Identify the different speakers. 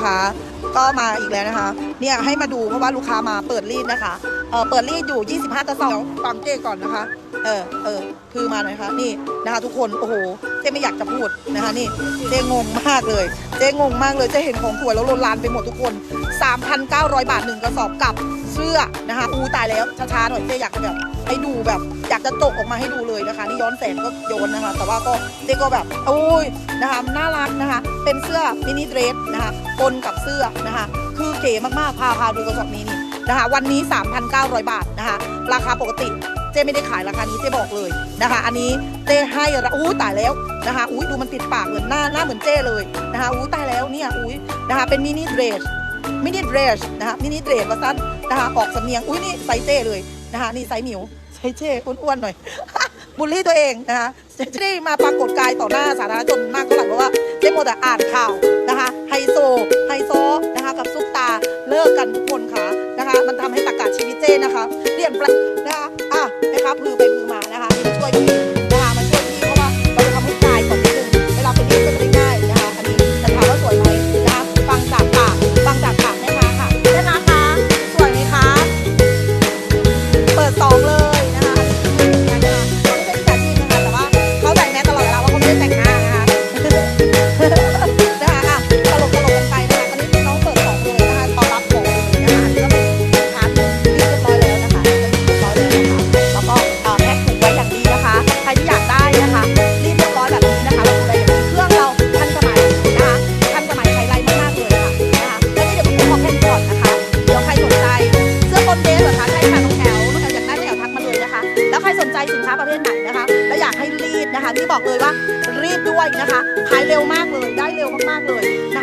Speaker 1: นะคะ ก็มาอีกแล้วนะคะ เนี่ยให้มาดูเพราะว่าลูกค้ามาเปิดรีดนะคะ เออเปิดรีดอยู่ 25กระสอบฟังเจ้ก่อนนะคะ เออเออคือมาหน่อยค่ะนี่นะคะทุกคนโอ้โหเจ๊ไม่อยากจะพูดนะคะนี่เจ๊งงมากเลย เจ๊งงมากเลยเจ๊เห็นของสวยแล้วลนลานไปหมดทุกคน 3,900 บาทหนึ่งกระสอบกับเสื้อนะคะอูตายแล้วช้าๆหน่อยเจ๊อยากจะแบบให้ดูแบบอยากจะตกออกมาให้ดูเลยนะคะ นี่ย้อนแสงก็โยนนะคะ แต่ว่าก็เจ๊ก็แบบโอ้ยนะคะน่ารักนะคะ เป็นเสื้อมินิเดรสนะคะปนกับเสื้อนะคะ คือเก๋มากๆ พาพาดูกระสอบนี้นี่นะคะ วันนี้ 3,900 บาทนะคะ ราคาปกติเจ๊ไม่ได้ขายราคานี้เจ๊บอกเลยนะคะ อันนี้เจ๊ให้ละอู้ตายแล้วนะคะอุ้ยดูมันติดปากเหมือนหน้าหน้าเหมือนเจ๊เลยนะคะอู้ตายแล้วเนี่ยอุ้ยนะคะเป็นมินิเดรสมินิเดรสนะคะมินิเดรสว่าสั้นนะคะออกสำเนียงอุ้ยนี่ไซส์เจ้เลยนะคะนี่ไซส์หมิวไซส์เจ้อ้วนๆหน่อยบูลลี่ตัวเองนะคะเจ๊ไม่ได้มาปรากฏกายต่อหน้าสาธารณชนมากเท่าไหร่ ว่าเจ๊โมวแต่อ่านข่าวนะคะไฮโซไฮโซนะคะกับซุปตาเลิกกันทุกคนค่ะนะคะ มันทำให้ตากาศชีวิตเจ้นะคะเปลี่ยนแปลงนะคะอะนะคะพือไปพือมานะคะช่วยกัน ใจสินค้าประเภทไหนนะคะ และอยากให้รีดนะคะที่บอกเลยว่ารีบด้วยนะคะ ขายเร็วมากเลย ได้เร็วมากๆเลยนะ